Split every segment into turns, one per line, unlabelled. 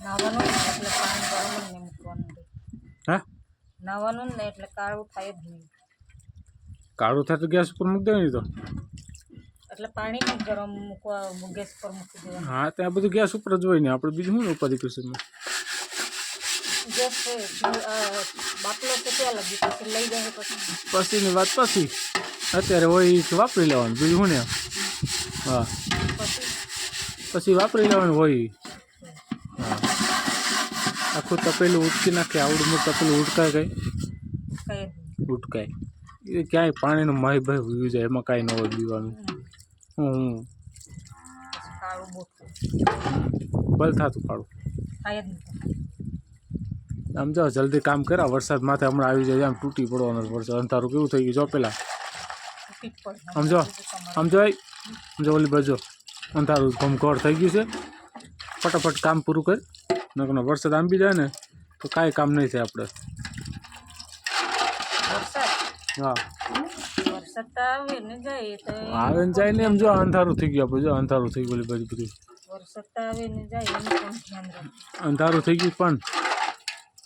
નાવાનું ને એટલે પાણી ગરમ જ નહીં મૂકવાનું રે.
હા
નાવાનું ને એટલે કાળું થાય જ નહીં
કાળું થાય તો ગેસ ઉપર મૂકી દેવાની તો
એટલે પાણી પણ ગરમ મૂકવા ગેસ પર મૂકી દેવાનું
હા ત્યાં બધું ગેસ ઉપર જ હોય ને આપણે બીજું શું ને ઉપાધિ કરશું પછીની વાત પછી. અત્યારે હોય એ વાપરી લેવાનું બીજું શું ને? હા.
પછી
વાપરી લેવાનું હોય હા. આખું તપેલું ઉટકી નાખે આવડું તપેલું ઉટકાય કઈ? ઉટકાય. એ ક્યાંય પાણીનું માહી ભાઈ ઉયું જાય એમાં કાંઈ ન હોય પીવાનું.
હમ
બલ થતું કાળું.
થાય જ
આમ જાઓ જલ્દી કામ કર્યા વરસાદ માથે હમણાં આવી જાય આમ તૂટી પડવાનો વરસાદ. અંધારું કેવું થઈ ગયું જો પેલા?
સમજો જ
આમ જો આમ જો આમ જો ઓલી બાજુ. અંધારું ઘમઘોર થઈ ગયું છે. ફટાફટ કામ પૂરું કર. નકનો વરસાદ આંબી જાય ને તો કાંઈ કામ નહીં થાય આપણે હા.
આવે ને જાય
ને એમ જો અંધારું થઈ ગયું આપણે જો અંધારું થઈ ગયું બધું.
રાખવું.
અંધારું થઈ ગયું પણ.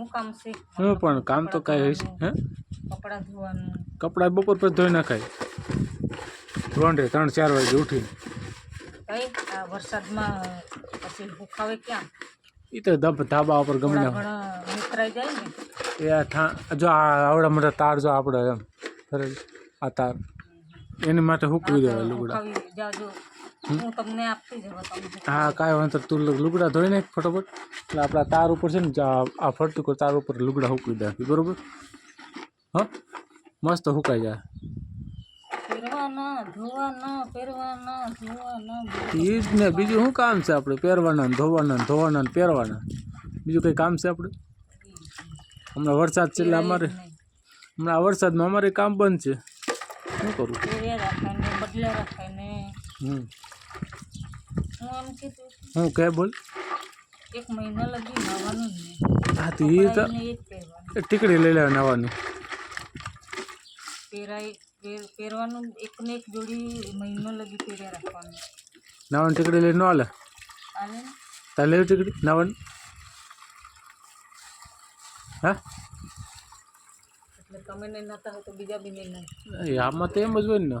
ઘણું કામ છે
હું પણ કામ તો કાંઈ હશે હે
કપડાં ધોવાનું
કપડાં બપોર પછી ધોઈ નાખાય રોંઢે ત્રણ ચાર વાગે ઉઠીને
કઈ આ વરસાદમાં પછી ભૂખાવે ક્યાં
એ તો ધબ ધાબા ઉપર ગમે
થોડા
ના
ઘણા નીતરાઈ જાય ને
એ આ થા જો આ આવડા મોટા તાર જો આપણે એમ બરાબર આ તાર એની માટે હૂકવી દેવાય લુગડા
ભૂખાવી જાજો હું તમને આપતી જ હવે
હા કાંઈ વાંધો તું લુગડા ધોઈ નાખ ફટોફટ. એટલે આપણા તાર ઉપર છે ને આ ફરતું કર તાર ઉપર લુગડા હૂકવી દે બરોબર? હા? મસ્ત હુકાઈ જાય. એ જ ને બીજું શું કામ છે આપણે પહેરવાના ને ધોવાના ધોવાના ને પહેરવાના? બીજું કંઈ કામ છે આપણે હમણાં વરસાદ છે એટલે અમારે હમણાં આ વરસાદમાં અમારે કામ બંધ છે. શું કરું?
પહેર્યા રાખાય ને બદલે રાખાય ને
હમ
હું એમ કીધું
હું કહે બોલ
એક મહિના લગી નાવાનું જ નહીં
હા તો એ તો
કપડાં એને એ જ પહેરવાનું
એ ટીકડી લઈ લેવા નવાની
પહેરાય પહેર- પહેરવાનું એક ને એક જોડી મહિનો લગી પહેર્યા રાખવાનું
નવાની ટીકડી લઈને ન હાલે
હાલે ને
તારે લેવી ટીકડી નવાની હા
એટલે તમે નહીં નતા હોય તો બીજા બી નહીં નહીં
એ આમાં તો એમ જ હોય ને